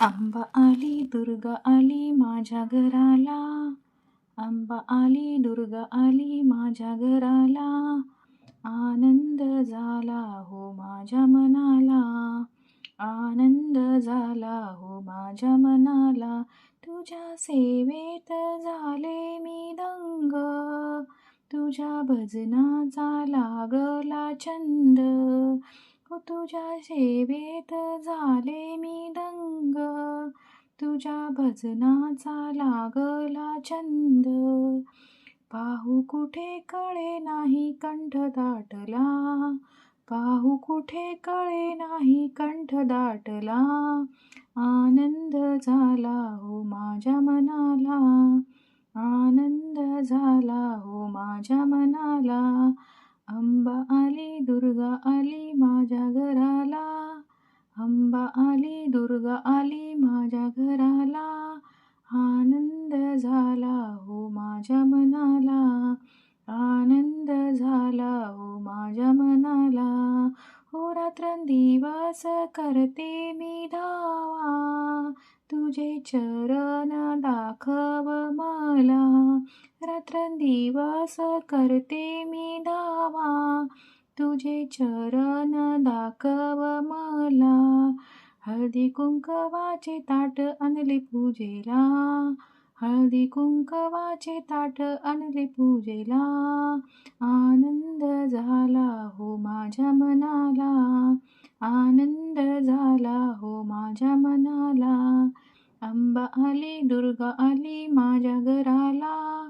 आंबा आली दुर्गा आली माझ्या घराला. आंबा आली दुर्गा आली माझ्या घराला. आनंद झाला हो माझ्या मनाला. आनंद झाला हो माझ्या मनाला. तुझ्या सेवेत झाले मी दंग. तुझ्या भजनाचा लागला छंद. तुझ्या सेवेत झाले मी दंग. तुझ्या भजनाचा लागला छंद. पाहू कुठे कळे नाही कंठ दाटला. पाहू कुठे कळे नाही कंठ दाटला. आनंद झाला हो माझ्या मनाला. आनंद झाला हो माझ्या मनाला. माझ्या घराला. अंबा आली दुर्गा आली माझ्या घराला. आनंद झाला हो माझ्या मनाला. आनंद झाला हो माझ्या मनाला. हो रात्रंदिवस करते मी धावा. तुझे चरण दाखव मला. रात्रंदिवस करते मी धावा. तुझे चरण दाखव मला हळदी कुंकवाचे ताट आणले पूजेला. हळदी कुंकवाचे ताट आणले पूजेला. आनंद झाला हो माझ्या मनाला आनंद झाला हो माझ्या मनाला. अंबा आली दुर्गा आली माझ्या घराला.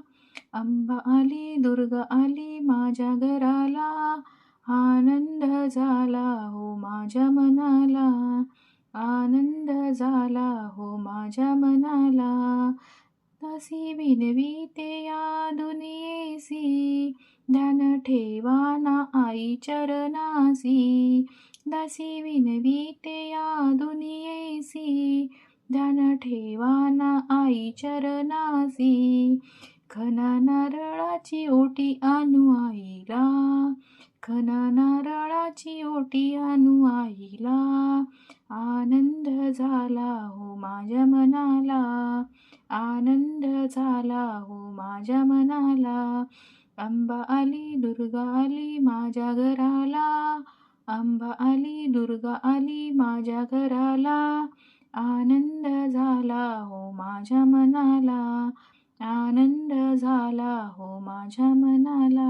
अंबा आली दुर्गा आली माझ्या घराला. आनंद झाला हो माझ्या मनाला आनंद झाला हो माझ्या मनाला. तशी विनवी ते या दुनियेसी ध्यान ठेवाना आई चरणासी. दासी विनवी ते या दुनियेसी ध्यान ठेवाना आई चरणासी. खना नारळाची ओटी आणू आईला खना नारळाची ओटी आणू आईला. आनंद झाला हो माझ्या मनाला. आनंद झाला हो माझ्या मनाला. अंबा आली दुर्गा आली माझ्या घराला. अंबा आली दुर्गा आली माझ्या घराला. आनंद झाला हो माझ्या मनाला. आनंद झाला हो माझ्या मनाला.